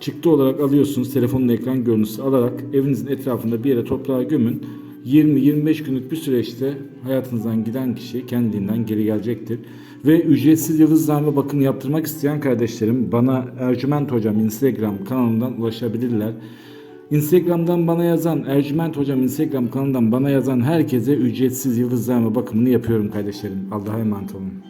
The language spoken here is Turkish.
çıktı olarak alıyorsunuz. Telefonun ekran görüntüsü alarak evinizin etrafında bir yere toprağa gömün. 20-25 günlük bir süreçte hayatınızdan giden kişi kendiliğinden geri gelecektir. Ve ücretsiz yıldızlama bakım yaptırmak isteyen kardeşlerim bana Ercüment Hocam Instagram kanalından ulaşabilirler. Instagram'dan bana yazan, Ercüment Hocam Instagram kanalından bana yazan herkese ücretsiz yıldızlama bakımını yapıyorum kardeşlerim. Allah'a emanet olun.